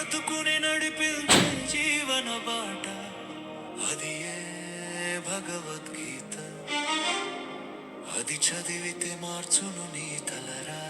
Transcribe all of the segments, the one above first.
బ్రతుకుని నడిపించే జీవన బాట. అది ఏ భగవద్గీత? అది చదివితే మార్చును నీ తలరా.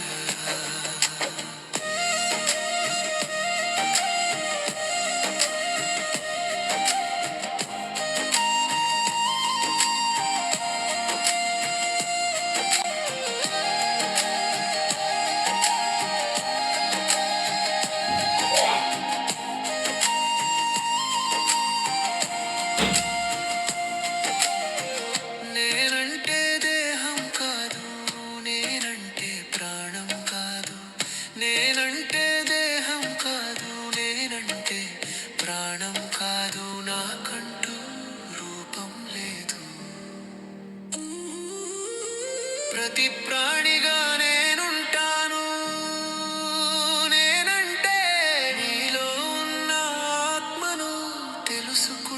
ప్రతి ప్రాణిగా నేనుంటాను. నేనంటే నీలో ఉన్న ఆత్మను తెలుసుకో